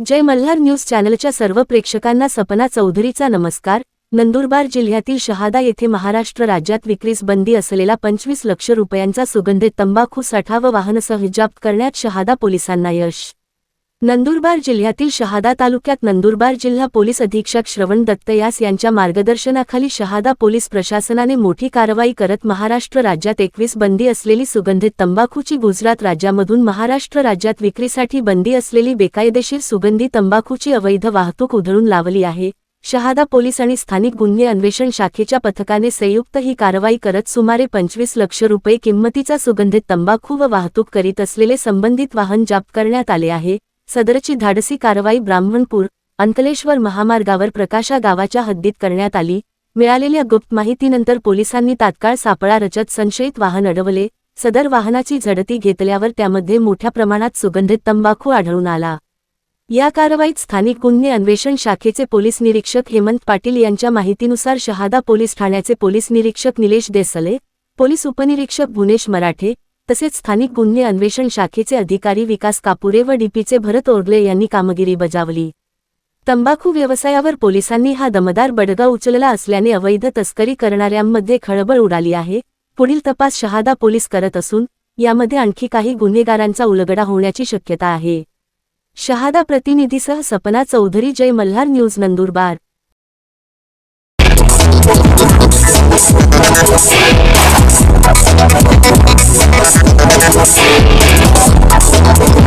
जय Malhar news चॅनलच्या सर्व प्रेक्षकांना सपना चौधरीचा नमस्कार. नंदुरबार जिल्ह्यातील शहादा येथे महाराष्ट्र राज्यात विक्रीस बंदी असलेला पंचवीस लक्ष रुपयांचा सुगंधित तंबाखू साठा व वाहनसह जप्त करण्यात शहादा पोलिसांना यश. नंदुरबार जिल्ह्यातील शहादा तालुक्यात नंदुरबार जिल्हा पोलीस अधीक्षक श्रवण दत्त यास यांच्या मार्गदर्शनाखाली शहादा पोलीस प्रशासनाने मोठी कारवाई करत महाराष्ट्र राज्यात एकवीस बंदी असलेली सुगंधित तंबाखूची गुजरात राज्यामधून महाराष्ट्र राज्यात विक्रीसाठी बंदी असलेली बेकायदेशीर सुगंधी तंबाखूची अवैध वाहतूक उधळून लावली आहे. शहादा पोलीस आणि स्थानिक गुन्हे अन्वेषण शाखेच्या पथकाने संयुक्त ही कारवाई करत सुमारे पंचवीस लक्ष रुपये किंमतीचा सुगंधित तंबाखू व वाहतूक करीत असलेले संबंधित वाहन जप्त करण्यात आले आहे. सदरची धाडसी कारवाई ब्राह्मणपूर अंकलेश्वर महामार्गावर प्रकाशा गावाच्या हद्दीत करण्यात आली. मिळालेल्या गुप्त माहितीनंतर पोलिसांनी तात्काळ सापळा रचत संशयित वाहन अडवले. सदर वाहनाची झडती घेतल्यावर त्यामध्ये मोठ्या प्रमाणात सुगंधित तंबाखू आढळून आला. या कारवाईत स्थानिक गुन्हे अन्वेषण शाखेचे पोलीस निरीक्षक हेमंत पाटील यांच्या माहितीनुसार शहादा पोलीस ठाण्याचे पोलीस निरीक्षक निलेश देसले पोलीस उपनिरीक्षक भुनेश मराठे तसेच स्थानिक गुन्हे अन्वेषण शाखेचे अधिकारी विकास कापुरे व डीपीचे भरत ओरले यांनी कामगिरी बजावली. तंबाखू व्यवसायावर पोलिसांनी हा दमदार बडगा उचलला असल्याने अवैध तस्करी करणाऱ्यांमध्ये खळबळ उडाली आहे. पुढील तपास शहादा पोलीस करत असून यामध्ये आणखी काही गुन्हेगारांचा उलगडा होण्याची शक्यता आहे. शहादा प्रतिनिधीसह सपना चौधरी जय मल्हार न्यूज नंदुरबार.